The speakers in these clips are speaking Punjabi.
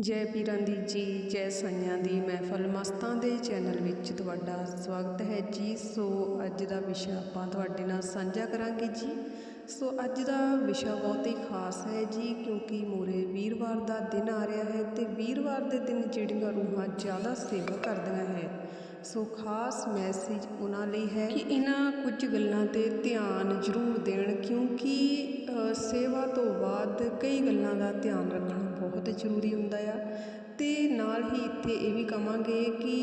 ਜੈ ਪੀਰਾਂ ਦੀ ਜੀ, ਜੈ ਸਾਈਆਂ ਦੀ ਮਹਿਫਲ। ਮਸਤਾਂ ਦੇ ਚੈਨਲ ਵਿੱਚ ਤੁਹਾਡਾ ਸਵਾਗਤ ਹੈ ਜੀ। ਸੋ ਅੱਜ ਦਾ ਵਿਸ਼ਾ ਆਪਾਂ ਤੁਹਾਡੇ ਨਾਲ ਸਾਂਝਾ ਕਰਾਂਗੇ ਜੀ। ਸੋ ਅੱਜ ਦਾ ਵਿਸ਼ਾ ਬਹੁਤ ਹੀ ਖਾਸ ਹੈ ਜੀ, ਕਿਉਂਕਿ ਮੋਰੇ ਵੀਰਵਾਰ ਦਾ ਦਿਨ ਆ ਰਿਹਾ ਹੈ ਤੇ ਵੀਰਵਾਰ ਦੇ ਦਿਨ ਜਿਹੜੀਆਂ ਰੂਹਾਂ ਜ਼ਿਆਦਾ ਸੇਵਾ ਕਰਦੀਆਂ ਹੈ। ਸੋ ਖਾਸ ਮੈਸੇਜ ਉਹਨਾਂ ਲਈ ਹੈ ਕਿ ਇਹਨਾਂ ਕੁਝ ਗੱਲਾਂ ਤੇ ਧਿਆਨ ਜ਼ਰੂਰ ਦੇਣ, ਕਿਉਂਕਿ ਸੇਵਾ ਤੋਂ ਬਾਅਦ ਕਈ ਗੱਲਾਂ ਦਾ ਧਿਆਨ ਰੱਖਣਾ ਬਹੁਤ ਜ਼ਰੂਰੀ ਹੁੰਦਾ ਆ। ਤੇ ਨਾਲ ਹੀ ਇੱਥੇ ਇਹ ਵੀ ਕਵਾਂਗੇ ਕਿ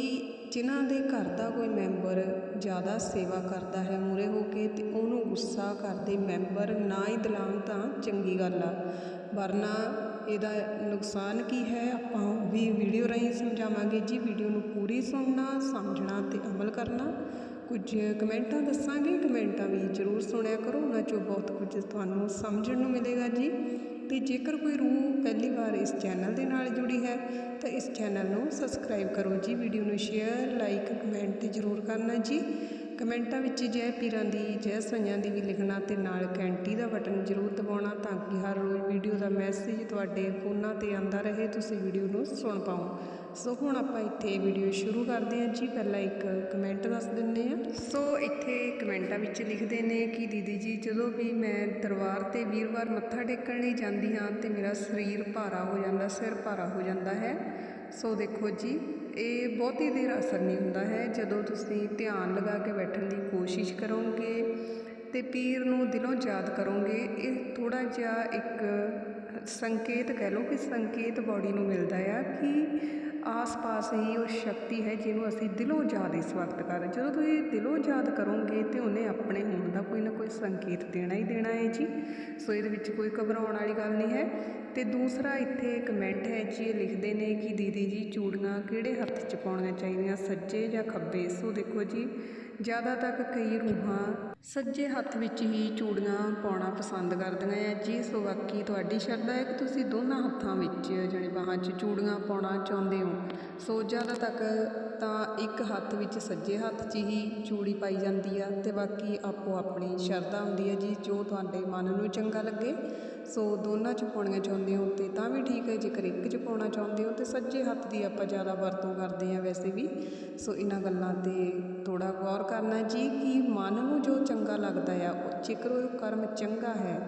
ਜਿਨ੍ਹਾਂ ਦੇ ਘਰ ਦਾ ਕੋਈ ਮੈਂਬਰ ਜ਼ਿਆਦਾ ਸੇਵਾ ਕਰਦਾ ਹੈ ਮੂਰੇ ਹੋ ਕੇ ਤੇ ਉਹਨੂੰ ਗੁੱਸਾ ਕਰਦੇ ਮੈਂਬਰ ਨਾ ਹੀ ਦਿਲਾਉਣ ਤਾਂ ਚੰਗੀ ਗੱਲ ਆ। ਵਰਨਾ ਇਹਦਾ ਨੁਕਸਾਨ ਕੀ ਹੈ? ਆਪਾਂ ਉਹ ਵੀ ਵੀਡੀਓ ਰਾਹੀਂ ਸਮਝਾਵਾਂਗੇ ਜੀ। ਵੀਡੀਓ ਨੂੰ ਪੂਰੀ ਸੁਣਨਾ, ਸਮਝਣਾ ਅਤੇ ਅਮਲ ਕਰਨਾ। ਕੁਝ ਕਮੈਂਟਾਂ ਦੱਸਾਂਗੇ, ਕਮੈਂਟਾਂ ਵੀ ਜ਼ਰੂਰ ਸੁਣਿਆ ਕਰੋ। ਉਹਨਾਂ ਚੋਂ ਬਹੁਤ ਕੁਝ ਤੁਹਾਨੂੰ ਸਮਝਣ ਨੂੰ ਮਿਲੇਗਾ ਜੀ। ਤੇ ਜੇਕਰ ਕੋਈ ਰੂਹ ਪਹਿਲੀ ਵਾਰ ਇਸ ਚੈਨਲ ਦੇ ਨਾਲ ਜੁੜੀ ਹੈ, ਤਾਂ ਇਸ ਚੈਨਲ ਨੂੰ ਸਬਸਕ੍ਰਾਈਬ ਕਰੋ ਜੀ। ਵੀਡੀਓ ਨੂੰ ਸ਼ੇਅਰ ਲਾਈਕ ਕਮੈਂਟ ਤੇ ਜ਼ਰੂਰ ਕਰਨਾ ਜੀ। ਕਮੈਂਟਾਂ ਵਿੱਚ ਜੈ ਪੀਰਾਂ ਦੀ, ਜੈ ਸਈਆਂ ਦੀ ਵੀ ਲਿਖਣਾ ਤੇ ਨਾਲ ਘੰਟੀ ਦਾ ਬਟਨ ਜ਼ਰੂਰ ਦਬਾਉਣਾ ਤਾਂ ਕਿ ਹਰ ਰੋਜ਼ ਵੀਡੀਓ ਦਾ ਮੈਸੇਜ ਤੁਹਾਡੇ ਫੋਨਾਂ ਤੇ ਆਉਂਦਾ ਰਹੇ, ਤੁਸੀਂ ਵੀਡੀਓ ਨੂੰ ਸੁਣ ਪਾਓ। ਸੋ ਹੁਣ ਆਪਾਂ ਇੱਥੇ ਵੀਡੀਓ ਸ਼ੁਰੂ ਕਰਦੇ ਹਾਂ ਜੀ। ਪਹਿਲਾਂ ਇੱਕ ਕਮੈਂਟ ਦੱਸ ਦਿੰਦੇ ਆ ਸੋ ਇੱਥੇ ਕਮੈਂਟਾਂ ਵਿੱਚ ਲਿਖਦੇ ਨੇ ਕਿ ਦੀਦੀ ਜੀ, ਜਦੋਂ ਵੀ ਮੈਂ ਦਰਬਾਰ ਤੇ ਵੀਰਵਾਰ ਮੱਥਾ ਟੇਕਣ ਲਈ ਜਾਂਦੀ ਹਾਂ ਤੇ ਮੇਰਾ ਸਰੀਰ ਭਾਰਾ ਹੋ ਜਾਂਦਾ, ਸਿਰ ਭਾਰਾ ਹੋ ਜਾਂਦਾ ਹੈ। ਸੋ ਦੇਖੋ ਜੀ ਇਹ ਬਹੁਤੀ ਦੇਰ ਅਸਰ ਨਹੀਂ ਹੁੰਦਾ ਹੈ। ਜਦੋਂ ਤੁਸੀਂ ਧਿਆਨ ਲਗਾ ਕੇ ਬੈਠਣ ਦੀ ਕੋਸ਼ਿਸ਼ ਕਰੋਗੇ ਅਤੇ ਪੀਰ ਨੂੰ ਦਿਲੋਂ ਯਾਦ ਕਰੋਗੇ, ਇਹ ਥੋੜ੍ਹਾ ਜਿਹਾ ਇੱਕ ਸੰਕੇਤ ਕਹਿ ਲਓ ਕਿ ਸੰਕੇਤ ਬਾਡੀ ਨੂੰ ਮਿਲਦਾ ਆ ਕਿ ਆਸ-ਪਾਸ ਹੀ ਉਹ ਸ਼ਕਤੀ ਹੈ ਜਿਹਨੂੰ ਅਸੀਂ ਦਿਲੋਂ ਯਾਦ ਇਸ ਵਕਤ ਕਰ ਰਹੇ ਜਦੋਂ ਤੁਸੀਂ ਦਿਲੋਂ ਯਾਦ ਕਰੋਗੇ ਤੇ ਉਹਨੇ ਆਪਣੇ ਹੋਣ ਦਾ ਕੋਈ ਨਾ ਕੋਈ ਸੰਕੇਤ ਦੇਣਾ ਹੀ ਦੇਣਾ ਹੈ ਜੀ। ਸੋ ਇਹਦੇ ਵਿੱਚ ਕੋਈ ਘਬਰਾਉਣ ਵਾਲੀ ਗੱਲ ਨਹੀਂ ਹੈ। ਤੇ ਦੂਸਰਾ ਇੱਥੇ ਕਮੈਂਟ ਹੈ ਜੀ, ਇਹ ਲਿਖਦੇ ਨੇ ਕਿ ਦੀਦੀ ਜੀ ਚੂੜੀਆਂ ਕਿਹੜੇ ਹੱਥ 'ਚ ਪਾਉਣੀਆਂ ਚਾਹੀਦੀਆਂ, ਸੱਜੇ ਜਾਂ ਖੱਬੇ? ਸੋ ਦੇਖੋ ਜੀ ਜ਼ਿਆਦਾ ਤੱਕ ਕਈ ਰੂਹਾਂ ਸੱਜੇ ਹੱਥ ਵਿੱਚ ਹੀ ਚੂੜੀਆਂ ਪਾਉਣਾ ਪਸੰਦ ਕਰਦੀਆਂ ਹੈ ਜੀ ਸੋ ਬਾਕੀ ਤੁਹਾਡੀ ਸ਼ਰਧਾ ਹੈ ਕਿ ਤੁਸੀਂ ਦੋਨਾਂ ਹੱਥਾਂ ਵਿੱਚ ਜਿਹੜੇ ਬਾਹਾਂ 'ਚ ਚੂੜੀਆਂ ਪਾਉਣਾ ਚਾਹੁੰਦੇ ਹੋ। ਸੋ ਜ਼ਿਆਦਾ ਤੱਕ ਤਾਂ ਇੱਕ ਹੱਥ ਵਿੱਚ ਸੱਜੇ ਹੱਥ 'ਚ ਹੀ ਚੂੜੀ ਪਾਈ ਜਾਂਦੀ ਆ ਤੇ ਬਾਕੀ ਆਪੋ ਆਪਣੀ ਸ਼ਰਧਾ ਹੁੰਦੀ ਹੈ ਜੀ, ਜੋ ਤੁਹਾਡੇ ਮਨ ਨੂੰ ਚੰਗਾ ਲੱਗੇ। ਸੋ ਦੋਨਾਂ 'ਚ ਪਾਉਣੀਆਂ ਚਾਹੁੰਦੇ ਹੋ ਤੇ ਤਾਂ ਵੀ ਠੀਕ ਹੈ, ਜੇਕਰ ਇੱਕ 'ਚ ਪਾਉਣਾ ਚਾਹੁੰਦੇ ਹੋ ਤੇ ਸੱਜੇ ਹੱਥ ਦੀ ਆਪਾਂ ਜ਼ਿਆਦਾ ਵਰਤੋਂ ਕਰਦੇ ਹਾਂ ਵੈਸੇ ਵੀ। ਸੋ ਇਹਨਾਂ ਗੱਲਾਂ ਤੇ ਥੋੜਾ ਗੌਰ ਕਰਨਾ ਜੀ ਕਿ ਮਨ ਨੂੰ ਜੋ ਚੰਗਾ ਲੱਗਦਾ ਆ, ਉਹ ਜੇਕਰ ਉਹ ਕਰਮ ਚੰਗਾ ਹੈ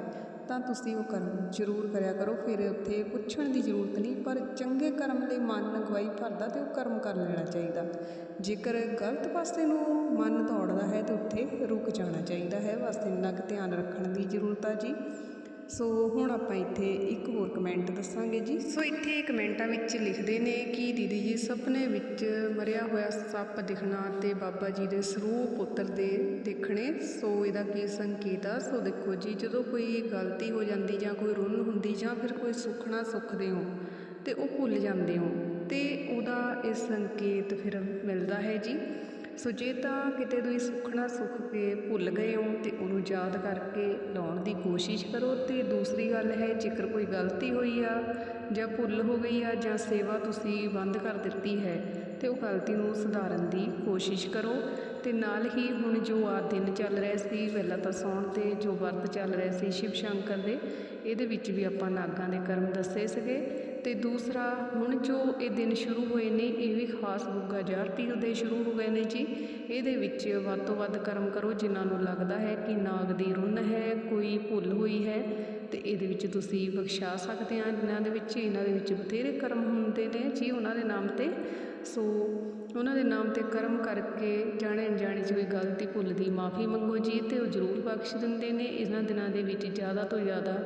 ਤਾਂ ਤੁਸੀਂ ਉਹ ਕਰਮ ਜ਼ਰੂਰ ਕਰਿਆ ਕਰੋ, ਫਿਰ ਉੱਥੇ ਪੁੱਛਣ ਦੀ ਜ਼ਰੂਰਤ ਨਹੀਂ, ਪਰ ਚੰਗੇ ਕਰਮ ਲਈ ਮਨ ਅਗਵਾਈ ਭਰਦਾ ਤੇ ਉਹ ਕਰਮ ਕਰ ਲੈਣਾ ਚਾਹੀਦਾ। ਜੇਕਰ ਗਲਤ ਪਾਸੇ ਨੂੰ ਮਨ ਦੌੜਦਾ ਹੈ ਤਾਂ ਉੱਥੇ ਰੁਕ ਜਾਣਾ ਚਾਹੀਦਾ ਹੈ, ਵਾਸਤੇ ਇੰਨਾ ਕੁ ਧਿਆਨ ਰੱਖਣ ਦੀ ਜ਼ਰੂਰਤ ਆ ਜੀ। ਸੋ ਹੁਣ ਆਪਾਂ ਇੱਥੇ ਇੱਕ ਹੋਰ ਕਮੈਂਟ ਦੱਸਾਂਗੇ ਜੀ। ਸੋ ਇੱਥੇ ਕਮੈਂਟਾਂ ਵਿੱਚ ਲਿਖਦੇ ਨੇ ਕਿ ਦੀਦੀ ਜੀ ਸੁਪਨੇ ਵਿੱਚ ਮਰਿਆ ਹੋਇਆ ਸੱਪ ਦਿਖਣਾ ਤੇ ਬਾਬਾ ਜੀ ਦੇ ਸਰੂਪ ਪੁੱਤਰ ਦੇ ਦੇਖਣੇ, ਸੋ ਇਹਦਾ ਕੀ ਸੰਕੇਤ ਆ? ਸੋ ਦੇਖੋ ਜੀ, ਜਦੋਂ ਕੋਈ ਗਲਤੀ ਹੋ ਜਾਂਦੀ ਜਾਂ ਕੋਈ ਰੁੰਨ ਹੁੰਦੀ ਜਾਂ ਫਿਰ ਕੋਈ ਸੁਖਣਾ ਸੁਖਦੇ ਹੋ ਤੇ ਉਹ ਭੁੱਲ ਜਾਂਦੇ ਹੋ ਤੇ ਉਹਦਾ ਇਹ ਸੰਕੇਤ ਫਿਰ ਮਿਲਦਾ ਹੈ ਜੀ। ਸੋ ਜੇ ਤਾਂ ਕਿਤੇ ਤੁਸੀਂ ਸੁਖਣਾ ਸੁੱਖ ਕੇ ਭੁੱਲ ਗਏ ਹੋ ਤੇ ਉਹਨੂੰ ਯਾਦ ਕਰਕੇ ਲਾਉਣ ਦੀ ਕੋਸ਼ਿਸ਼ ਕਰੋ ਤੇ ਦੂਸਰੀ ਗੱਲ ਹੈ, ਜੇਕਰ ਕੋਈ ਗਲਤੀ ਹੋਈ ਆ ਜਾਂ ਭੁੱਲ ਹੋ ਗਈ ਆ ਜਾਂ ਸੇਵਾ ਤੁਸੀਂ ਬੰਦ ਕਰ ਦਿੱਤੀ ਹੈ, ਤੇ ਉਹ ਗਲਤੀ ਨੂੰ ਸੁਧਾਰਨ ਦੀ ਕੋਸ਼ਿਸ਼ ਕਰੋ। ਤੇ ਨਾਲ ਹੀ ਹੁਣ ਜੋ ਆ ਦਿਨ ਚੱਲ ਰਿਹਾ ਸੀ, ਪਹਿਲਾਂ ਤਾਂ ਸੌਣ ਤੇ ਜੋ ਵਰਤ ਚੱਲ ਰਿਹਾ ਸੀ ਸ਼ਿਵ ਸ਼ੰਕਰ ਦੇ, ਇਹਦੇ ਵਿੱਚ ਵੀ ਆਪਾਂ ਨਾਗਾਂ ਦੇ ਕਰਮ ਦੱਸੇ ਸੀਗੇ। ਅਤੇ ਦੂਸਰਾ, ਹੁਣ ਜੋ ਇਹ ਦਿਨ ਸ਼ੁਰੂ ਹੋਏ ਨੇ, ਇਹ ਵੀ ਖਾਸ ਗੁੱਗਾ ਜਾਰ ਦੇ ਸ਼ੁਰੂ ਹੋ ਗਏ ਨੇ ਜੀ। ਇਹਦੇ ਵਿੱਚ ਵੱਧ ਤੋਂ ਵੱਧ ਕਰਮ ਕਰੋ, ਜਿਨ੍ਹਾਂ ਨੂੰ ਲੱਗਦਾ ਹੈ ਕਿ ਨਾਗ ਦੀ ਰੁੰਨ ਹੈ, ਕੋਈ ਭੁੱਲ ਹੋਈ ਹੈ, ਤੇ ਇਹਦੇ ਵਿੱਚ ਤੁਸੀਂ ਬਖਸ਼ਾ ਸਕਦੇ ਆ ਇਹਨਾਂ ਦੇ ਵਿੱਚ, ਇਹਨਾਂ ਦੇ ਵਿੱਚ ਬਥੇਰੇ ਕਰਮ ਹੁੰਦੇ ਨੇ ਜੀ, ਉਹਨਾਂ ਦੇ ਨਾਮ ਤੇ। ਸੋ, ਉਹਨਾਂ ਦੇ ਨਾਮ ਤੇ ਕਰਮ ਕਰਕੇ ਜਾਣੇ ਅਣਜਾਣੇ 'ਚ ਕੋਈ ਗਲਤੀ, ਭੁੱਲ ਦੀ ਮਾਫੀ ਮੰਗੋ ਜੀ, ਤੇ ਉਹ ਜ਼ਰੂਰ ਬਖਸ਼ ਦਿੰਦੇ ਨੇ। ਇਹਨਾਂ ਦਿਨਾਂ ਦੇ ਵਿੱਚ ਜ਼ਿਆਦਾ ਤੋਂ ਜ਼ਿਆਦਾ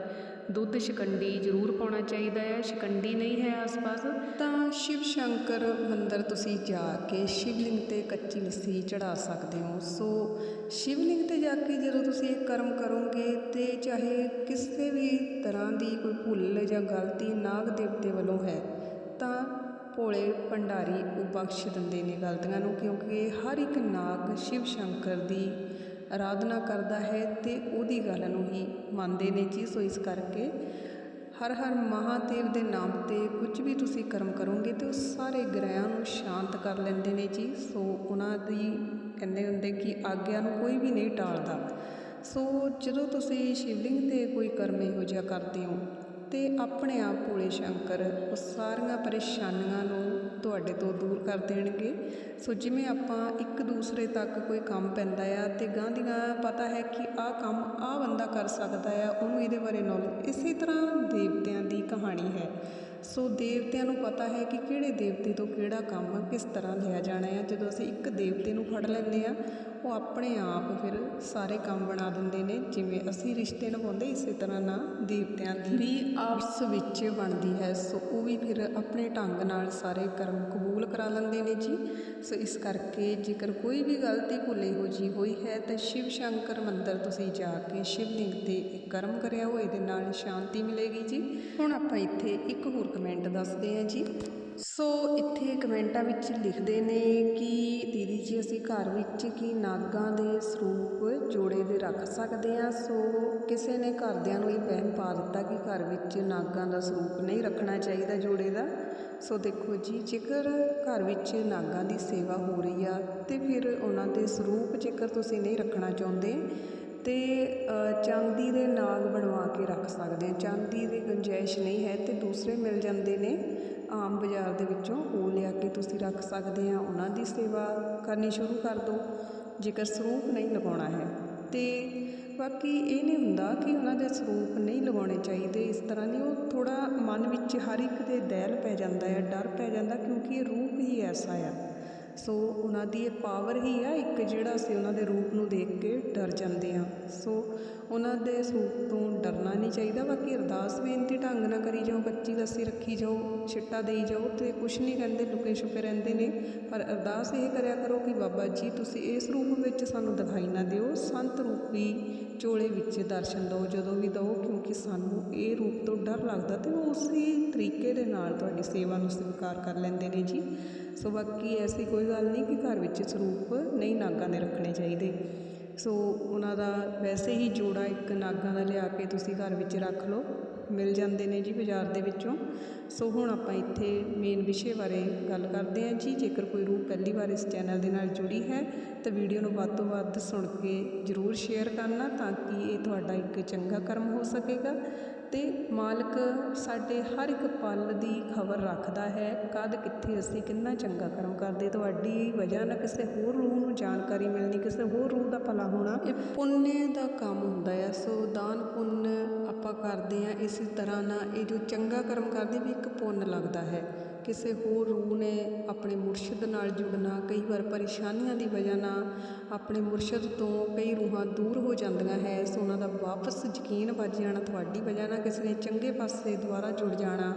ਦੁੱਧ ਸ਼ਿਕੰਡੀ ਜ਼ਰੂਰ ਪਾਉਣਾ ਚਾਹੀਦਾ ਹੈ। ਸ਼ਿਕੰਡੀ ਨਹੀਂ ਹੈ ਆਸ-ਪਾਸ। ਤਾਂ ਸ਼ਿਵ ਸ਼ੰਕਰ ਮੰਦਿਰ ਤੁਸੀਂ ਜਾ ਕੇ ਸ਼ਿਵਲਿੰਗ ਤੇ ਕੱਚੀ ਲੱਸੀ ਚੜਾ ਸਕਦੇ ਹੋ। ਸੋ ਸ਼ਿਵਲਿੰਗ ਤੇ ਜਾ ਕੇ ਜਦੋਂ ਤੁਸੀਂ ਇਹ ਕਰਮ ਕਰੋਗੇ ਤੇ ਚਾਹੇ ਕਿਸੇ ਵੀ ਤਰ੍ਹਾਂ ਦੀ ਕੋਈ ਭੁੱਲ ਜਾਂ ਗਲਤੀ ਨਾਗ ਦੇਵਤੇ ਵੱਲੋਂ ਹੈ, ਤਾਂ ਭੋਲੇ ਭੰਡਾਰੀ ਉਹ ਬਖਸ਼ ਦਿੰਦੇ ਨੇ ਗਲਤੀਆਂ ਨੂੰ, ਕਿਉਂਕਿ ਹਰ ਇੱਕ ਨਾਗ ਸ਼ਿਵ ਸ਼ੰਕਰ ਦੀ ਆਰਾਧਨਾ ਕਰਦਾ ਹੈ ਤੇ ਉਹਦੀ ਗੱਲ ਨੂੰ ਹੀ ਮੰਨਦੇ ਨੇ ਜੀ। ਸੋ ਇਸ ਕਰਕੇ ਹਰ ਹਰ ਮਹਾਦੇਵ ਦੇ ਨਾਮ ਤੇ ਕੁਝ ਵੀ ਤੁਸੀਂ ਕਰਮ ਕਰੋਗੇ ਤੇ ਉਹ ਸਾਰੇ ਗ੍ਰਹਿਆਂ ਨੂੰ ਸ਼ਾਂਤ ਕਰ ਲੈਂਦੇ ਨੇ ਜੀ। ਸੋ ਉਹਨਾਂ ਦੀ ਕਹਿੰਦੇ ਹੁੰਦੇ ਕਿ ਆਗਿਆ ਨੂੰ ਕੋਈ ਵੀ ਨਹੀਂ ਟਾਲਦਾ। ਸੋ ਜਦੋਂ ਤੁਸੀਂ ਸ਼ਿਵਲਿੰਗ ਤੇ ਕੋਈ ਕਰਮ ਇਹੋ ਜਿਹਾ ਕਰਦੇ ਹੋ ਤੇ ਆਪਣੇ ਆਪ ਭੋਲੇ ਸ਼ੰਕਰ, ਉਹ ਸਾਰੀਆਂ ਪਰੇਸ਼ਾਨੀਆਂ ਨੂੰ ਤੁਹਾਡੇ ਤੋਂ ਦੂਰ ਕਰ ਦੇਣਗੇ। ਸੋ ਜਿਵੇਂ ਆਪਾਂ ਇੱਕ ਦੂਸਰੇ ਤੱਕ ਕੋਈ ਕੰਮ ਪੈਂਦਾ ਆ ਅਤੇ ਗਾਂ ਦੀ ਗਾਂ ਪਤਾ ਹੈ ਕਿ ਆਹ ਕੰਮ ਆਹ ਬੰਦਾ ਕਰ ਸਕਦਾ ਆ, ਉਹਨੂੰ ਇਹਦੇ ਬਾਰੇ ਨੌਲੇਜ ਇਸੇ ਤਰ੍ਹਾਂ ਦੇਵਤਿਆਂ ਦੀ ਕਹਾਣੀ ਹੈ। ਸੋ ਦੇਵਤਿਆਂ ਨੂੰ ਪਤਾ ਹੈ ਕਿ ਕਿਹੜੇ ਦੇਵਤੇ ਤੋਂ ਕਿਹੜਾ ਕੰਮ ਕਿਸ ਤਰ੍ਹਾਂ ਲਿਆ ਜਾਣਾ ਹੈ। ਜਦੋਂ ਅਸੀਂ ਇੱਕ ਦੇਵਤੇ ਨੂੰ ਫੜ ਲੈਂਦੇ ਹਾਂ, ਉਹ ਆਪਣੇ ਆਪ ਫਿਰ ਸਾਰੇ ਕੰਮ ਬਣਾ ਦਿੰਦੇ ਨੇ। ਜਿਵੇਂ ਅਸੀਂ ਰਿਸ਼ਤੇ ਨਿਭਾਉਂਦੇ, ਇਸੇ ਤਰ੍ਹਾਂ ਨਾ ਦੇਵਤਿਆਂ ਦੀ ਵੀ ਆਪਸ ਵਿੱਚ ਬਣਦੀ ਹੈ। ਸੋ ਉਹ ਵੀ ਫਿਰ ਆਪਣੇ ਢੰਗ ਨਾਲ ਸਾਰੇ ਕਰਮ ਕਬੂਲ ਕਰਾ ਲੈਂਦੇ ਨੇ ਜੀ। ਸੋ ਇਸ ਕਰਕੇ ਜੇਕਰ ਕੋਈ ਵੀ ਗਲਤੀ ਭੁੱਲੇ ਹੋ ਜੀ ਹੋਈ ਹੈ, ਤਾਂ ਸ਼ਿਵ ਸ਼ੰਕਰ ਮੰਦਿਰ ਤੁਸੀਂ ਜਾ ਕੇ ਸ਼ਿਵਲਿੰਗ ਤੇ ਕਰਮ ਕਰਿਆ ਹੋ ਇਹਦੇ ਨਾਲ ਸ਼ਾਂਤੀ ਮਿਲੇਗੀ ਜੀ। ਹੁਣ ਆਪਾਂ ਇੱਥੇ ਇੱਕ ਹੋਰ ਕਮੈਂਟ ਦੱਸਦੇ ਹਾਂ ਜੀ। ਸੋ ਇੱਥੇ ਕਮੈਂਟਾਂ ਵਿੱਚ ਲਿਖਦੇ ਨੇ ਕਿ ਦੀਦੀ ਜੀ, ਅਸੀਂ ਘਰ ਵਿੱਚ ਕੀ ਨਾਗਾਂ ਦੇ ਸਰੂਪ ਜੋੜੇ ਦੇ ਰੱਖ ਸਕਦੇ ਹਾਂ? ਸੋ ਕਿਸੇ ਨੇ ਘਰਦਿਆਂ ਨੂੰ ਇਹ ਵਹਿਮ ਪਾ ਦਿੱਤਾ ਕਿ ਘਰ ਵਿੱਚ ਨਾਗਾਂ ਦਾ ਸਰੂਪ ਨਹੀਂ ਰੱਖਣਾ ਚਾਹੀਦਾ ਜੋੜੇ ਦਾ। ਸੋ ਦੇਖੋ ਜੀ, ਜੇਕਰ ਘਰ ਵਿੱਚ ਨਾਗਾਂ ਦੀ ਸੇਵਾ ਹੋ ਰਹੀ ਆ, ਤੇ ਫਿਰ ਉਹਨਾਂ ਦੇ ਸਰੂਪ ਜੇਕਰ ਤੁਸੀਂ ਨਹੀਂ ਰੱਖਣਾ ਚਾਹੁੰਦੇ ਅਤੇ ਅ, ਚਾਂਦੀ ਦੇ ਨਾਗ ਬਣਵਾ ਕੇ ਰੱਖ ਸਕਦੇ ਆ ਚਾਂਦੀ ਦੀ ਗੁੰਜਾਇਸ਼ ਨਹੀਂ ਹੈ ਅਤੇ ਦੂਸਰੇ ਮਿਲ ਜਾਂਦੇ ਨੇ ਆਮ ਬਾਜ਼ਾਰ ਦੇ ਵਿੱਚੋਂ ਉਹ ਲਿਆ ਕੇ ਤੁਸੀਂ ਰੱਖ ਸਕਦੇ ਹਾਂ। ਉਹਨਾਂ ਦੀ ਸੇਵਾ ਕਰਨੀ ਸ਼ੁਰੂ ਕਰ ਦਿਉ ਜੇਕਰ ਸਰੂਪ ਨਹੀਂ ਲਗਾਉਣਾ ਹੈ। ਅਤੇ ਬਾਕੀ ਇਹ ਨਹੀਂ ਹੁੰਦਾ ਕਿ ਉਹਨਾਂ ਦੇ ਸਰੂਪ ਨਹੀਂ ਲਗਾਉਣੇ ਚਾਹੀਦੇ। ਇਸ ਤਰ੍ਹਾਂ ਨਹੀਂ ਉਹ ਥੋੜ੍ਹਾ ਮਨ ਵਿੱਚ ਹਰ ਇੱਕ ਦੇ ਦਹਿਲ ਪੈ ਜਾਂਦਾ ਹੈ ਡਰ ਪੈ ਜਾਂਦਾ ਕਿਉਂਕਿ ਇਹ ਰੂਪ ਹੀ ਐਸਾ ਆ। ਸੋ ਉਹਨਾਂ ਦੀ ਇਹ ਪਾਵਰ ਹੀ ਆ, ਇੱਕ ਜਿਹੜਾ ਅਸੀਂ ਉਹਨਾਂ ਦੇ ਰੂਪ ਨੂੰ ਦੇਖ ਕੇ ਡਰ ਜਾਂਦੇ ਹਾਂ। ਸੋ ਉਹਨਾਂ ਦੇ ਸਰੂਪ ਤੋਂ ਡਰਨਾ ਨਹੀਂ ਚਾਹੀਦਾ, ਬਾਕੀ ਅਰਦਾਸ ਬੇਨਤੀ ਢੰਗ ਨਾਲ ਕਰੀ ਜਾਓ, ਕੱਚੀ ਲੱਸੀ ਰੱਖੀ ਜਾਓ, ਛਿੱਟਾ ਦੇਈ ਜਾਓ, ਤੇ ਕੁਛ ਨਹੀਂ ਕਹਿੰਦੇ, ਲੁਕੇ ਛੁਪੇ ਰਹਿੰਦੇ ਨੇ। ਪਰ ਅਰਦਾਸ ਇਹ ਕਰਿਆ ਕਰੋ ਕਿ ਬਾਬਾ ਜੀ, ਤੁਸੀਂ ਇਸ ਰੂਪ ਵਿੱਚ ਸਾਨੂੰ ਦਿਖਾਈ ਨਾ ਦਿਓ, ਸੰਤ ਰੂਪੀ ਝੋਲੇ ਵਿੱਚ ਦਰਸ਼ਨ ਦਿਓ, ਜਦੋਂ ਵੀ ਦਿਓ, ਕਿਉਂਕਿ ਸਾਨੂੰ ਇਹ ਰੂਪ ਤੋਂ ਡਰ ਲੱਗਦਾ ਤੇ ਉਹ ਉਸੇ ਤਰੀਕੇ ਦੇ ਨਾਲ ਤੁਹਾਡੀ ਸੇਵਾ ਨੂੰ ਸਵੀਕਾਰ ਕਰ ਲੈਂਦੇ ਨੇ ਜੀ। ਸੋ ਬਾਕੀ ਐਸੀ ਕੋਈ ਗੱਲ ਨਹੀਂ ਕਿ ਘਰ ਵਿੱਚ ਸਰੂਪ ਨਹੀਂ ਨਾਗਾਂ ਦੇ ਰੱਖਣੇ ਚਾਹੀਦੇ। ਸੋ ਉਹਨਾਂ ਦਾ ਵੈਸੇ ਹੀ ਜੋੜਾ ਇੱਕ ਨਾਗਾਂ ਦਾ ਲਿਆ ਕੇ ਤੁਸੀਂ ਘਰ ਵਿੱਚ ਰੱਖ ਲਓ, ਮਿਲ ਜਾਂਦੇ ਨੇ ਜੀ ਬਾਜ਼ਾਰ ਦੇ ਵਿੱਚੋਂ। ਸੋ ਹੁਣ ਆਪਾਂ ਇੱਥੇ ਮੇਨ ਵਿਸ਼ੇ ਬਾਰੇ ਗੱਲ ਕਰਦੇ ਹਾਂ ਜੀ। ਜੇਕਰ ਕੋਈ ਰੂਹ ਪਹਿਲੀ ਵਾਰ ਇਸ ਚੈਨਲ ਦੇ ਨਾਲ ਜੁੜੀ ਹੈ, ਤਾਂ ਵੀਡੀਓ ਨੂੰ ਵੱਧ ਤੋਂ ਵੱਧ ਸੁਣ ਕੇ ਜ਼ਰੂਰ ਸ਼ੇਅਰ ਕਰਨਾ ਤਾਂ ਕਿ ਇਹ ਤੁਹਾਡਾ ਇੱਕ ਚੰਗਾ ਕਰਮ ਹੋ ਸਕੇਗਾ। ਤੇ ਮਾਲਕ ਸਾਡੇ ਹਰ ਇੱਕ ਪਲ ਦੀ ਖਬਰ ਰੱਖਦਾ ਹੈ, ਕਦ ਕਿੱਥੇ ਅਸੀਂ ਕਿੰਨਾ ਚੰਗਾ ਕਰਮ ਕਰਦੇ, ਤੁਹਾਡੀ ਵਜ੍ਹਾ ਨਾਲ ਕਿਸੇ ਹੋਰ ਰੂਹ ਨੂੰ ਜਾਣਕਾਰੀ ਮਿਲਣੀ, ਕਿਸੇ ਹੋਰ ਰੂਹ ਦਾ ਭਲਾ ਹੋਣਾ। ਇਹ ਪੁੰਨੇ ਦਾ ਕੰਮ ਹੁੰਦਾ ਹੈ, ਸੋ ਦਾਨ ਪੁੰਨ ਆਪਾਂ ਕਰਦੇ ਆ ਇਸੇ ਤਰ੍ਹਾਂ ਨਾਲ ਇਹ ਜੋ ਚੰਗਾ ਕਰਮ ਕਰਦੇ ਵੀ ਇੱਕ ਪੁੰਨ ਲੱਗਦਾ ਹੈ। ਕਿਸੇ ਹੋਰ ਰੂਹ ਨੇ ਆਪਣੇ ਮੁਰਸ਼ਿਦ ਨਾਲ ਜੁੜਨਾ, ਕਈ ਵਾਰ ਪਰੇਸ਼ਾਨੀਆਂ ਦੀ ਵਜ੍ਹਾ ਨਾਲ ਆਪਣੇ ਮੁਰਸ਼ਿਦ ਤੋਂ ਕਈ ਰੂਹਾਂ ਦੂਰ ਹੋ ਜਾਂਦੀਆਂ ਹੈ ਸੋ ਉਹਨਾਂ ਦਾ ਵਾਪਸ ਯਕੀਨ ਵੱਜ ਜਾਣਾ, ਤੁਹਾਡੀ ਵਜ੍ਹਾ ਨਾਲ ਕਿਸੇ ਨੇ ਚੰਗੇ ਪਾਸੇ ਦੁਬਾਰਾ ਜੁੜ ਜਾਣਾ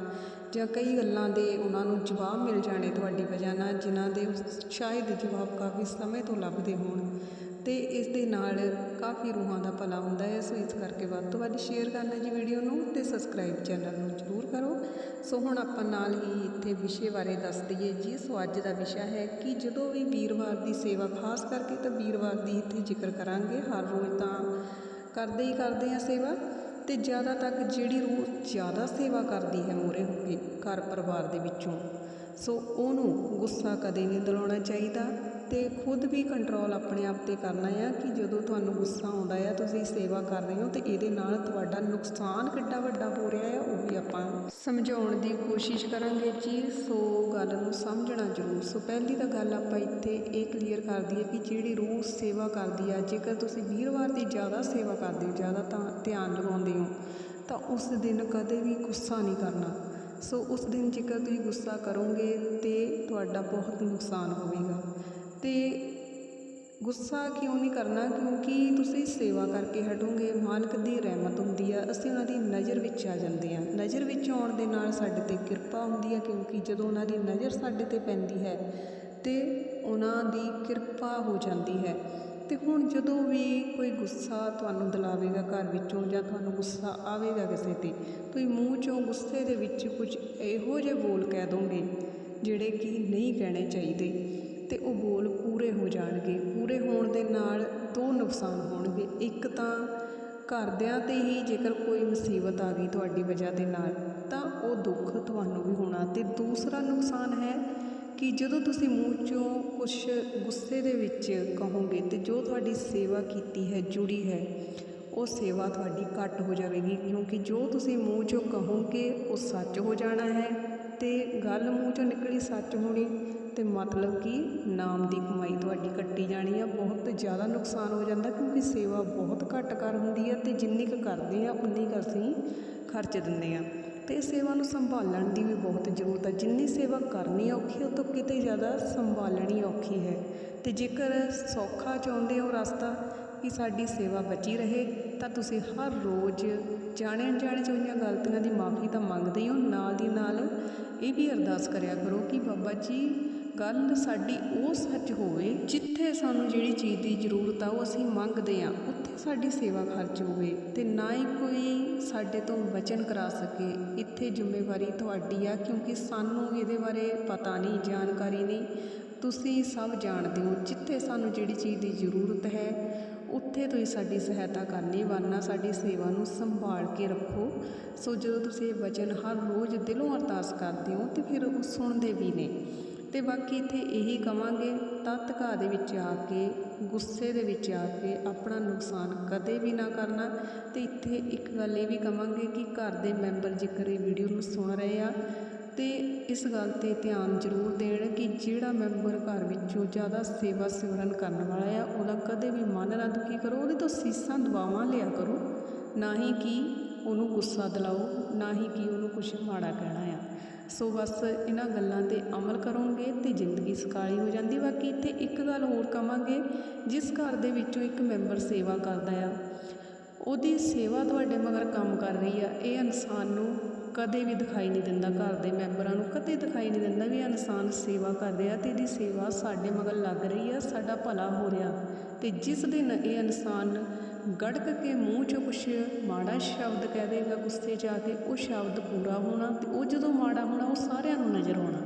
ਜਾਂ ਕਈ ਗੱਲਾਂ ਦੇ ਉਹਨਾਂ ਨੂੰ ਜਵਾਬ ਮਿਲ ਜਾਣੇ ਤੁਹਾਡੀ ਵਜ੍ਹਾ ਨਾਲ, ਜਿਨ੍ਹਾਂ ਦੇ ਸ਼ਾਇਦ ਜਵਾਬ ਕਾਫੀ ਸਮੇਂ ਤੋਂ ਲੱਭਦੇ ਹੋਣ। ਅਤੇ ਇਸ ਦੇ ਨਾਲ ਕਾਫੀ ਰੂਹਾਂ ਦਾ ਭਲਾ ਹੁੰਦਾ ਹੈ, ਸੋ ਇਸ ਕਰਕੇ ਵੱਧ ਤੋਂ ਵੱਧ ਸ਼ੇਅਰ ਕਰਨਾ ਜੀ ਵੀਡੀਓ ਨੂੰ ਅਤੇ ਸਬਸਕ੍ਰਾਈਬ ਚੈਨਲ ਨੂੰ ਜ਼ਰੂਰ ਕਰੋ। ਸੋ ਹੁਣ ਆਪਾਂ ਨਾਲ ਹੀ ਇੱਥੇ ਵਿਸ਼ੇ ਬਾਰੇ ਦੱਸ ਦਈਏ ਜੀ। ਸੋ ਅੱਜ ਦਾ ਵਿਸ਼ਾ ਹੈ ਕਿ ਜਦੋਂ ਵੀ ਵੀਰਵਾਰ ਦੀ ਸੇਵਾ ਖਾਸ ਕਰਕੇ ਤਾਂ ਵੀਰਵਾਰ ਦੀ ਇੱਥੇ ਜ਼ਿਕਰ ਕਰਾਂਗੇ। ਹਰ ਰੋਜ਼ ਤਾਂ ਕਰਦੇ ਹੀ ਕਰਦੇ ਆ ਸੇਵਾ ਤੇ ਜ਼ਿਆਦਾ ਤੱਕ ਜਿਹੜੀ ਰੂਹ ਜ਼ਿਆਦਾ ਸੇਵਾ ਕਰਦੀ ਹੈ ਮੋਰੇ ਹੋ ਕੇ ਘਰ ਪਰਿਵਾਰ ਦੇ ਵਿੱਚੋਂ, ਸੋ ਉਹਨੂੰ ਗੁੱਸਾ ਕਦੇ ਨਹੀਂ ਦਿਲਾਉਣਾ ਚਾਹੀਦਾ। ਤੇ ਖੁਦ ਵੀ ਕੰਟਰੋਲ ਆਪਣੇ ਆਪ ਤੇ ਕਰਨਾ ਆ ਕਿ ਜਦੋਂ ਤੁਹਾਨੂੰ ਗੁੱਸਾ ਆਉਂਦਾ ਆ, ਤੁਸੀਂ ਸੇਵਾ ਕਰ ਰਹੇ ਹੋ ਤੇ ਇਹਦੇ ਨਾਲ ਤੁਹਾਡਾ ਨੁਕਸਾਨ ਕਿੱਡਾ ਵੱਡਾ ਹੋ ਰਿਹਾ ਆ, ਉਹ ਵੀ ਆਪਾਂ ਸਮਝਾਉਣ ਦੀ ਕੋਸ਼ਿਸ਼ ਕਰਾਂਗੇ ਜੀ। ਸੋ ਗੱਲ ਨੂੰ ਸਮਝਣਾ ਜ਼ਰੂਰ। ਸੋ ਪਹਿਲੀ ਤਾਂ ਗੱਲ ਆਪਾਂ ਇੱਥੇ ਇਹ ਕਲੀਅਰ ਕਰ ਦਈਏ ਕਿ ਜਿਹੜੀ ਰੂਹ ਸੇਵਾ ਕਰਦੀ ਆ, ਜੇਕਰ ਤੁਸੀਂ ਵੀਰਵਾਰ ਦੀ ਜ਼ਿਆਦਾ ਸੇਵਾ ਕਰਦੇ ਹੋ, ਜ਼ਿਆਦਾ ਤਾਂ ਧਿਆਨ ਲਗਾਉਂਦੇ ਹੋ, ਤਾਂ ਉਸ ਦਿਨ ਕਦੇ ਵੀ ਗੁੱਸਾ ਨਹੀਂ ਕਰਨਾ। ਸੋ ਉਸ ਦਿਨ ਜੇਕਰ ਤੁਸੀਂ ਗੁੱਸਾ ਕਰੋਗੇ ਤੇ ਤੁਹਾਡਾ ਬਹੁਤ ਨੁਕਸਾਨ ਹੋਵੇਗਾ। ਤੇ ਗੁੱਸਾ ਕਿਉਂ ਨਹੀਂ ਕਰਨਾ? ਕਿਉਂਕਿ ਤੁਸੀਂ ਸੇਵਾ ਕਰਕੇ ਹਟੋਗੇ, ਮਾਲਕ ਦੀ ਰਹਿਮਤ ਹੁੰਦੀ ਆ। ਅਸੀਂ ਉਹਨਾਂ ਦੀ ਨਜ਼ਰ ਵਿੱਚ ਆ ਜਾਂਦੇ ਹਾਂ ਨਜ਼ਰ ਵਿੱਚ ਆਉਣ ਦੇ ਨਾਲ ਸਾਡੇ ਤੇ ਕਿਰਪਾ ਹੁੰਦੀ ਆ, ਕਿਉਂਕਿ ਜਦੋਂ ਉਹਨਾਂ ਦੀ ਨਜ਼ਰ ਸਾਡੇ ਤੇ ਪੈਂਦੀ ਹੈ, ਤੇ ਉਹਨਾਂ ਦੀ ਕਿਰਪਾ ਹੋ ਜਾਂਦੀ ਹੈ। ਅਤੇ ਹੁਣ ਜਦੋਂ ਵੀ ਕੋਈ ਗੁੱਸਾ ਤੁਹਾਨੂੰ ਦਿਲਾਵੇਗਾ ਘਰ ਵਿੱਚੋਂ ਜਾਂ ਤੁਹਾਨੂੰ ਗੁੱਸਾ ਆਵੇਗਾ ਕਿਸੇ ਤੇ, ਤੁਸੀਂ ਮੂੰਹ ਚੋਂ ਗੁੱਸੇ ਦੇ ਵਿੱਚ ਕੁਝ ਇਹੋ ਜਿਹੇ ਬੋਲ ਕਹਿ ਦੋਗੇ, ਜਿਹੜੇ ਕਿ ਨਹੀਂ ਕਹਿਣੇ ਚਾਹੀਦੇ। ਅਤੇ ਉਹ ਬੋਲ ਪੂਰੇ ਹੋ ਜਾਣਗੇ। ਪੂਰੇ ਹੋਣ ਦੇ ਨਾਲ ਦੋ ਨੁਕਸਾਨ ਹੋਣਗੇ। ਇੱਕ ਤਾਂ ਘਰਦਿਆਂ ਤੇ ਹੀ ਜੇਕਰ ਕੋਈ ਮੁਸੀਬਤ ਆ ਗਈ ਤੁਹਾਡੀ ਵਜ੍ਹਾ ਦੇ ਨਾਲ, ਤਾਂ ਉਹ ਦੁੱਖ ਤੁਹਾਨੂੰ ਵੀ ਹੋਣਾ। ਅਤੇ ਦੂਸਰਾ ਨੁਕਸਾਨ ਹੈ ਕਿ ਜਦੋਂ ਤੁਸੀਂ ਮੂੰਹ ਚੋਂ ਕੁਛ ਗੁੱਸੇ ਦੇ ਵਿੱਚ ਕਹੋਗੇ ਤੇ ਜੋ ਤੁਹਾਡੀ ਸੇਵਾ ਕੀਤੀ ਹੈ, ਜੁੜੀ ਹੈ, ਉਹ ਸੇਵਾ ਤੁਹਾਡੀ ਘੱਟ ਹੋ ਜਾਵੇਗੀ। ਕਿਉਂਕਿ ਜੋ ਤੁਸੀਂ ਮੂੰਹ 'ਚੋਂ ਕਹੋਗੇ, ਉਹ ਸੱਚ ਹੋ ਜਾਣਾ ਹੈ ਤੇ ਗੱਲ ਮੂੰਹ 'ਚੋਂ ਨਿਕਲੀ ਸੱਚ ਹੋਣੀ। ਤੇ ਮਤਲਬ ਕਿ ਨਾਮ ਦੀ ਕਮਾਈ ਤੁਹਾਡੀ ਕੱਟੀ ਜਾਣੀ ਆ, ਬਹੁਤ ਜ਼ਿਆਦਾ ਨੁਕਸਾਨ ਹੋ ਜਾਂਦਾ ਕਿਉਂਕਿ ਸੇਵਾ ਬਹੁਤ ਘੱਟ ਕਰ ਹੁੰਦੀ ਆ ਅਤੇ ਜਿੰਨੀ ਕੁ ਕਰਦੇ ਆ, ਉਨੀ ਕੁ ਅਸੀਂ ਖਰਚ ਦਿੰਦੇ ਆ। ਅਤੇ ਸੇਵਾ ਨੂੰ ਸੰਭਾਲਣ ਦੀ ਵੀ ਬਹੁਤ ਜ਼ਰੂਰਤ ਆ। ਜਿੰਨੀ ਸੇਵਾ ਕਰਨੀ ਔਖੀ ਉਹ ਤੋਂ ਕਿਤੇ ਜ਼ਿਆਦਾ ਸੰਭਾਲਣੀ ਔਖੀ ਹੈ। ਅਤੇ ਜੇਕਰ ਸੌਖਾ ਚਾਹੁੰਦੇ ਹੋ ਰਸਤਾ ਕਿ ਸਾਡੀ ਸੇਵਾ ਬਚੀ ਰਹੇ, ਤਾਂ ਤੁਸੀਂ ਹਰ ਰੋਜ਼ ਜਾਣੇ ਅਣਜਾਣੇ 'ਚ ਹੋਈਆਂ ਗਲਤੀਆਂ ਦੀ ਮਾਫੀ ਤਾਂ ਮੰਗਦੇ ਹੀ ਹੋ। ਨਾਲ ਦੀ ਨਾਲ ਇਹ ਵੀ ਅਰਦਾਸ ਕਰਿਆ ਕਰੋ ਕਿ ਬਾਬਾ ਜੀ ਗੱਲ ਸਾਡੀ ਉਹ ਸੱਚ ਹੋਵੇ ਜਿੱਥੇ ਸਾਨੂੰ ਜਿਹੜੀ ਚੀਜ਼ ਦੀ ਜ਼ਰੂਰਤ ਆ, ਉਹ ਅਸੀਂ ਮੰਗਦੇ ਆ ਉੱਥੇ ਸਾਡੀ ਸੇਵਾ ਖਰਚ ਹੋਵੇ ਤੇ ਨਾ ਹੀ ਕੋਈ ਸਾਡੇ ਤੋਂ ਵਚਨ ਕਰਾ ਸਕੇ। ਇੱਥੇ ਜ਼ਿੰਮੇਵਾਰੀ ਤੁਹਾਡੀ ਆ, ਕਿਉਂਕਿ ਸਾਨੂੰ ਇਹਦੇ ਬਾਰੇ ਪਤਾ ਨਹੀਂ, ਜਾਣਕਾਰੀ ਨਹੀਂ। ਤੁਸੀਂ ਸਭ ਜਾਣਦੇ ਹੋ, ਜਿੱਥੇ ਸਾਨੂੰ ਜਿਹੜੀ ਚੀਜ਼ ਦੀ ਜ਼ਰੂਰਤ ਹੈ, ਉੱਥੇ ਤੁਸੀਂ ਸਾਡੀ ਸਹਾਇਤਾ ਕਰਨੀ ਵਰਨਾ ਸਾਡੀ ਸੇਵਾ ਨੂੰ ਸੰਭਾਲ ਕੇ ਰੱਖੋ। ਸੋ ਜਦੋਂ ਤੁਸੀਂ ਇਹ ਵਚਨ ਹਰ ਰੋਜ਼ ਦਿਲੋਂ ਅਰਦਾਸ ਕਰਦੇ ਹੋ, ਤੇ ਫਿਰ ਉਹ ਸੁਣਦੇ ਵੀ ਨੇ। ਤੇ ਬਾਕੀ ਇੱਥੇ ਇਹੀ ਕਵਾਂਗੇ ਤਤਕਾ ਦੇ ਵਿੱਚ ਆ ਕੇ, ਗੁੱਸੇ ਦੇ ਵਿੱਚ ਆ ਕੇ ਆਪਣਾ ਨੁਕਸਾਨ ਕਦੇ ਵੀ ਨਾ ਕਰਨਾ। ਤੇ ਇੱਥੇ ਇੱਕ ਗੱਲ ਇਹ ਵੀ ਕਵਾਂਗੇ ਕਿ ਘਰ ਦੇ ਮੈਂਬਰ ਜੇਕਰ ਇਹ ਵੀਡੀਓ ਨੂੰ ਸੁਣ ਰਹੇ ਆ, ਤੇ ਇਸ ਗੱਲ ਤੇ ਧਿਆਨ ਜ਼ਰੂਰ ਦੇਣ ਕਿ ਜਿਹੜਾ ਮੈਂਬਰ ਘਰ ਵਿੱਚੋਂ ਜ਼ਿਆਦਾ ਸੇਵਾ ਸਿਮਰਨ ਕਰਨ ਵਾਲਾ ਆ, ਉਹਦਾ ਕਦੇ ਵੀ ਮਨ ਨਾ ਦੁਖੀ ਕਰੋ, ਉਹਦੇ ਤੋਂ ਸੀਸਾਂ ਦੁਆਵਾਂ ਲਿਆ ਕਰੋ। ਨਾ ਹੀ ਕਿ ਉਹਨੂੰ ਗੁੱਸਾ ਦਿਲਾਓ, ਨਾ ਹੀ ਕਿ ਉਹਨੂੰ ਕੁਝ ਮਾੜਾ ਕਹਿਣਾ ਆ। ਸੋ ਬਸ ਇਹਨਾਂ ਗੱਲਾਂ ਤੇ ਅਮਲ ਕਰੋਗੇ ਤੇ ਜ਼ਿੰਦਗੀ ਸਕਾਲੀ ਹੋ ਜਾਂਦੀ। ਬਾਕੀ ਇੱਥੇ ਇੱਕ ਗੱਲ ਹੋਰ ਕਵਾਂਗੇ, ਜਿਸ ਘਰ ਦੇ ਵਿੱਚੋਂ ਇੱਕ ਮੈਂਬਰ ਸੇਵਾ ਕਰਦਾ ਆ, ਉਹਦੀ ਸੇਵਾ ਤੁਹਾਡੇ ਮਗਰ ਕੰਮ ਕਰ ਰਹੀ ਆ। ਇਹ ਇਨਸਾਨ ਨੂੰ ਕਦੇ ਵੀ ਦਿਖਾਈ ਨਹੀਂ ਦਿੰਦਾ ਘਰ ਦੇ ਮੈਂਬਰਾਂ ਨੂੰ, ਕਦੇ ਦਿਖਾਈ ਨਹੀਂ ਦਿੰਦਾ ਵੀ ਇਹ ਇਨਸਾਨ ਸੇਵਾ ਕਰ ਰਿਹਾ ਤੇ ਇਹਦੀ ਸੇਵਾ ਸਾਡੇ ਮਗਰ ਲੱਗ ਰਹੀ ਆ, ਸਾਡਾ ਭਲਾ ਹੋ ਰਿਹਾ। ਤੇ ਜਿਸ ਦਿਨ ਇਹ ਇਨਸਾਨ ਗੜਕ ਕੇ ਮੂੰਹ 'ਚੋਂ ਕੁਛ ਮਾੜਾ ਸ਼ਬਦ ਕਹਿ ਦੇਗਾ ਗੁੱਸੇ 'ਚ ਆ ਕੇ, ਉਹ ਸ਼ਬਦ ਪੂਰਾ ਹੋਣਾ ਅਤੇ ਉਹ ਜਦੋਂ ਮਾੜਾ ਹੋਣਾ, ਉਹ ਸਾਰਿਆਂ ਨੂੰ ਨਜ਼ਰ ਆਉਣਾ।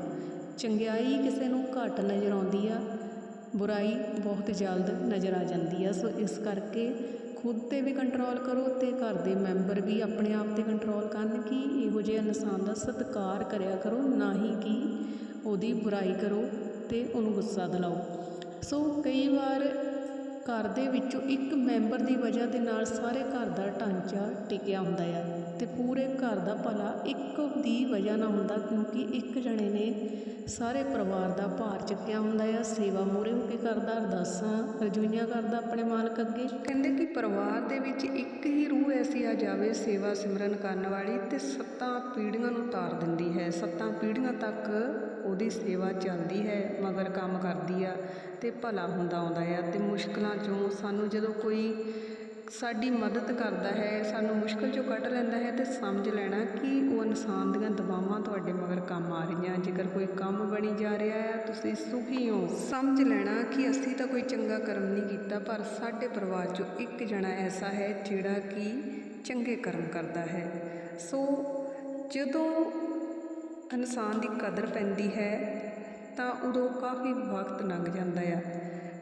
ਚੰਗਿਆਈ ਕਿਸੇ ਨੂੰ ਘੱਟ ਨਜ਼ਰ ਆਉਂਦੀ ਆ, ਬੁਰਾਈ ਬਹੁਤ ਜਲਦ ਨਜ਼ਰ ਆ ਜਾਂਦੀ ਆ। ਸੋ ਇਸ ਕਰਕੇ ਖੁਦ ਤੇ ਵੀ ਕੰਟਰੋਲ ਕਰੋ ਤੇ ਘਰ ਦੇ ਮੈਂਬਰ ਵੀ ਆਪਣੇ ਆਪ ਤੇ ਕੰਟਰੋਲ ਕਰਨ ਕਿ ਇਹੋ ਜਿਹੇ ਇਨਸਾਨ ਦਾ ਸਤਿਕਾਰ ਕਰਿਆ ਕਰੋ, ਨਾ ਹੀ ਕਿ ਉਹਦੀ ਬੁਰਾਈ ਕਰੋ ਤੇ ਉਹਨੂੰ ਗੁੱਸਾ ਦਿਲਾਓ। ਸੋ ਕਈ ਵਾਰ ਘਰ ਦੇ ਵਿੱਚੋਂ ਇੱਕ ਮੈਂਬਰ ਦੀ ਵਜ੍ਹਾ ਦੇ ਨਾਲ ਸਾਰੇ ਘਰ ਦਾ ਢਾਂਚਾ ਟਿਕਿਆ ਹੁੰਦਾ ਆ ਅਤੇ ਪੂਰੇ ਘਰ ਦਾ ਭਲਾ ਇੱਕ ਦੀ ਵਜ੍ਹਾ ਨਾਲ ਹੁੰਦਾ ਕਿਉਂਕਿ ਇੱਕ ਜਣੇ ਨੇ ਸਾਰੇ ਪਰਿਵਾਰ ਦਾ ਭਾਰ ਚੱਕਿਆ ਹੁੰਦਾ ਆ, ਸੇਵਾ ਮੂਹਰੇ ਹੋ ਕੇ ਕਰਦਾ ਅਰਦਾਸਾਂ ਰਜੂਈਆਂ ਕਰਦਾ ਆਪਣੇ ਮਾਲਕ ਅੱਗੇ। ਕਹਿੰਦੇ ਕਿ ਪਰਿਵਾਰ ਦੇ ਵਿੱਚ ਇੱਕ ਹੀ ਰੂਹ ਐਸੀ ਆ ਜਾਵੇ ਸੇਵਾ ਸਿਮਰਨ ਕਰਨ ਵਾਲੀ ਤੇ ਸੱਤਾਂ ਪੀੜ੍ਹੀਆਂ ਨੂੰ ਤਾਰ ਦਿੰਦੀ ਹੈ। ਸੱਤਾਂ ਪੀੜ੍ਹੀਆਂ ਤੱਕ ਉਹਦੀ ਸੇਵਾ ਚੱਲਦੀ ਹੈ, ਮਗਰ ਕੰਮ ਕਰਦੀ ਆ ਅਤੇ ਭਲਾ ਹੁੰਦਾ ਆਉਂਦਾ ਆ ਅਤੇ ਮੁਸ਼ਕਲਾਂ ਚੋਂ ਸਾਨੂੰ ਜਦੋਂ ਕੋਈ ਸਾਡੀ ਮਦਦ ਕਰਦਾ ਹੈ, ਸਾਨੂੰ ਮੁਸ਼ਕਲ ਚੋਂ ਕੱਢ ਲੈਂਦਾ ਹੈ ਤੇ ਸਮਝ ਲੈਣਾ ਕਿ ਉਹ ਇਨਸਾਨ ਦੀਆਂ ਦਵਾਵਾਂ ਤੁਹਾਡੇ ਮਗਰ ਕੰਮ ਆ ਰਹੀਆਂ। ਜੇਕਰ ਕੋਈ ਕੰਮ ਬਣੀ ਜਾ ਰਿਹਾ ਹੈ ਤੁਸੀਂ ਸੁਖੀ ਹੋ। ਸਮਝ ਲੈਣਾ ਕਿ ਅਸੀਂ ਤਾਂ ਕੋਈ ਚੰਗਾ ਕਰਮ ਨਹੀਂ ਕੀਤਾ, ਪਰ ਸਾਡੇ ਪਰਿਵਾਰ 'ਚੋਂ ਇੱਕ ਜਣਾ ਐਸਾ ਹੈ ਜਿਹੜਾ ਕਿ ਚੰਗੇ ਕਰਮ ਕਰਦਾ ਹੈ। ਸੋ ਜਦੋਂ ਇਨਸਾਨ ਦੀ ਕਦਰ ਪੈਂਦੀ ਹੈ, ਤਾਂ ਉਦੋਂ ਕਾਫੀ ਵਕਤ ਲੰਘ ਜਾਂਦਾ ਆ।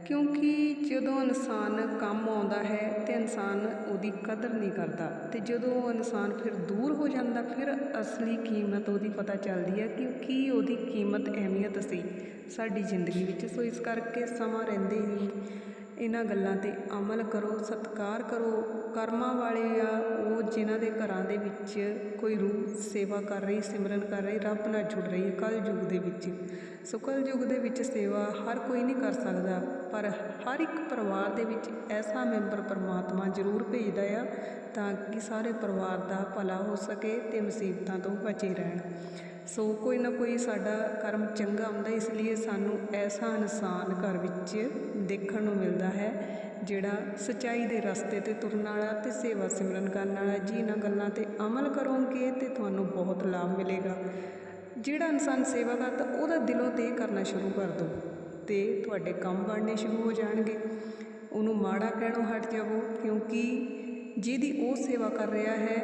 ਕਿਉਂਕਿ ਜਦੋਂ ਇਨਸਾਨ ਕੰਮ ਆਉਂਦਾ ਹੈ ਤੇ ਇਨਸਾਨ ਉਹਦੀ ਕਦਰ ਨਹੀਂ ਕਰਦਾ ਅਤੇ ਜਦੋਂ ਉਹ ਇਨਸਾਨ ਫਿਰ ਦੂਰ ਹੋ ਜਾਂਦਾ, ਫਿਰ ਅਸਲੀ ਕੀਮਤ ਉਹਦੀ ਪਤਾ ਚੱਲਦੀ ਹੈ ਕਿ ਕੀ ਉਹਦੀ ਕੀਮਤ, ਅਹਿਮੀਅਤ ਸੀ ਸਾਡੀ ਜ਼ਿੰਦਗੀ ਵਿੱਚ। ਸੋ ਇਸ ਕਰਕੇ ਸਮਾਂ ਰਹਿੰਦੇ ਹੀ ਇਹਨਾਂ ਗੱਲਾਂ ਤੇ ਅਮਲ ਕਰੋ, ਸਤਿਕਾਰ ਕਰੋ। ਕਰਮਾਂ ਵਾਲੇ ਆ, ਉਹ ਜਿਨ੍ਹਾਂ ਦੇ ਘਰਾਂ ਦੇ ਵਿੱਚ ਕੋਈ ਰੂਹ ਸੇਵਾ ਕਰ ਰਹੀ, ਸਿਮਰਨ ਕਰ ਰਹੀ, ਰੱਬ ਨਾਲ ਜੁੜ ਰਹੀ ਹੈ ਕਲ ਯੁੱਗ ਦੇ ਵਿੱਚ। ਸੋ ਕਲ ਯੁੱਗ ਦੇ ਵਿੱਚ ਸੇਵਾ ਹਰ ਕੋਈ ਨਹੀਂ ਕਰ ਸਕਦਾ, ਪਰ ਹਰ ਇੱਕ ਪਰਿਵਾਰ ਦੇ ਵਿੱਚ ਐਸਾ ਮੈਂਬਰ ਪਰਮਾਤਮਾ ਜ਼ਰੂਰ ਭੇਜਦਾ ਆ, ਤਾਂ ਕਿ ਸਾਰੇ ਪਰਿਵਾਰ ਦਾ ਭਲਾ ਹੋ ਸਕੇ ਤੇ ਮੁਸੀਬਤਾਂ ਤੋਂ ਬਚੇ ਰਹਿਣ। ਸੋ ਕੋਈ ਨਾ ਕੋਈ ਸਾਡਾ ਕਰਮ ਚੰਗਾ ਹੁੰਦਾ ਇਸ ਲਈ ਸਾਨੂੰ ਐਸਾ ਇਨਸਾਨ ਘਰ ਵਿੱਚ ਦੇਖਣ ਨੂੰ ਮਿਲਦਾ ਹੈ, ਜਿਹੜਾ ਸਚਾਈ ਦੇ ਰਸਤੇ ਤੇ ਤੁਰਨ ਵਾਲਾ ਤੇ ਸੇਵਾ ਸਿਮਰਨ ਕਰਨ ਵਾਲਾ ਜੀ ਇਹਨਾਂ ਗੱਲਾਂ ਤੇ ਅਮਲ ਕਰੋਗੇ ਤੇ ਤੁਹਾਨੂੰ ਬਹੁਤ ਲਾਭ ਮਿਲੇਗਾ। ਜਿਹੜਾ ਇਨਸਾਨ ਸੇਵਾ ਕਰਦਾ ਉਹਦਾ ਦਿਲੋਂ ਤੇ ਕਰਨਾ ਸ਼ੁਰੂ ਕਰ ਦਿਓ ਤੇ ਤੁਹਾਡੇ ਕੰਮ ਬਣਨੇ ਸ਼ੁਰੂ ਹੋ ਜਾਣਗੇ। ਉਹਨੂੰ ਮਾੜਾ ਕਹਿਣੋਂ ਹਟ ਜਾਵੋ, ਕਿਉਂਕਿ ਜਿਹਦੀ ਉਹ ਸੇਵਾ ਕਰ ਰਿਹਾ ਹੈ,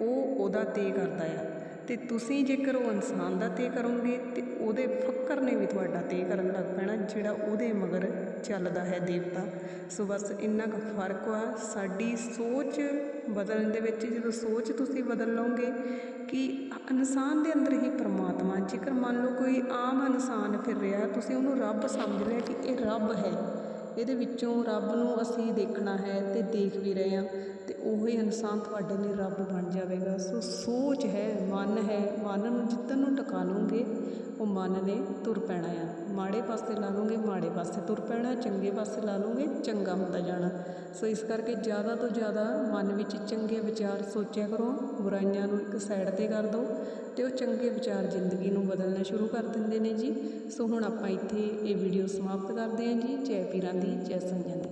ਉਹ ਉਹਦਾ ਤੇ ਕਰਦਾ ਆ। ਤੇ ਤੁਸੀਂ ਜੇਕਰ ਉਹ ਇਨਸਾਨ ਦਾ ਤੇ ਕਰੋਗੇ ਤੇ ਉਹਦੇ ਫੱਕਰ ਨੇ ਵੀ ਤੁਹਾਡਾ ਤੇ ਕਰਨ ਲੱਗ ਪੈਣਾ, ਜਿਹੜਾ ਉਹਦੇ ਮਗਰ ਚੱਲਦਾ ਹੈ ਦੇਵਤਾ। ਸੋ ਬਸ ਇੰਨਾ ਕੁ ਫ਼ਰਕ ਆ। ਸਾਡੀ ਸੋਚ ਬਦਲਣ ਦੇ ਵਿੱਚ, ਜਦੋਂ ਸੋਚ ਤੁਸੀਂ ਬਦਲ ਲਓਗੇ ਕਿ ਇਨਸਾਨ ਦੇ ਅੰਦਰ ਹੀ ਪਰਮਾਤਮਾ, ਜੇਕਰ ਮੰਨ ਲਓ ਕੋਈ ਆਮ ਇਨਸਾਨ ਫਿਰ ਰਿਹਾ, ਤੁਸੀਂ ਉਹਨੂੰ ਰੱਬ ਸਮਝ ਲਿਆ ਕਿ ਇਹ ਰੱਬ ਹੈ। ਇਹਦੇ ਵਿੱਚੋਂ ਰੱਬ ਨੂੰ ਅਸੀਂ ਦੇਖਣਾ ਹੈ ਅਤੇ ਦੇਖ ਵੀ ਰਹੇ ਹਾਂ ਤੇ ਉਹੀ ਇਨਸਾਨ ਤੁਹਾਡੇ ਲਈ ਰੱਬ ਬਣ ਜਾਵੇਗਾ। ਸੋ ਸੋਚ ਹੈ, ਮਨ ਹੈ, ਮਨ ਨੂੰ ਜਿੱਧਰ ਨੂੰ ਟਿਕਾ ਲਓਗੇ, ਉਹ ਮਨ ਨੇ ਤੁਰ ਪੈਣਾ ਆ। ਮਾੜੇ ਪਾਸੇ ਲਾ ਲਓਗੇ ਮਾੜੇ ਪਾਸੇ ਤੁਰ ਪੈਣਾ, ਚੰਗੇ ਪਾਸੇ ਲਾ ਲਓਗੇ ਚੰਗਾ ਹੁੰਦਾ ਜਾਣਾ। ਸੋ ਇਸ ਕਰਕੇ ਜ਼ਿਆਦਾ ਤੋਂ ਜ਼ਿਆਦਾ ਮਨ ਵਿੱਚ ਚੰਗੇ ਵਿਚਾਰ ਸੋਚਿਆ ਕਰੋ, ਬੁਰਾਈਆਂ ਨੂੰ ਇੱਕ ਸਾਈਡ ਤੇ ਕਰ ਦਿਓ ਤੇ ਉਹ ਚੰਗੇ ਵਿਚਾਰ ਜ਼ਿੰਦਗੀ ਨੂੰ ਬਦਲਣਾ ਸ਼ੁਰੂ ਕਰ ਦਿੰਦੇ ਨੇ ਜੀ। ਸੋ ਹੁਣ ਆਪਾਂ ਇੱਥੇ ਇਹ ਵੀਡੀਓ ਸਮਾਪਤ ਕਰਦੇ ਹਾਂ ਜੀ। ਜੈ ਪੀਰਾਂ ਦੀ, ਜੈ ਸੰਗਿਆਂ ਦੀ।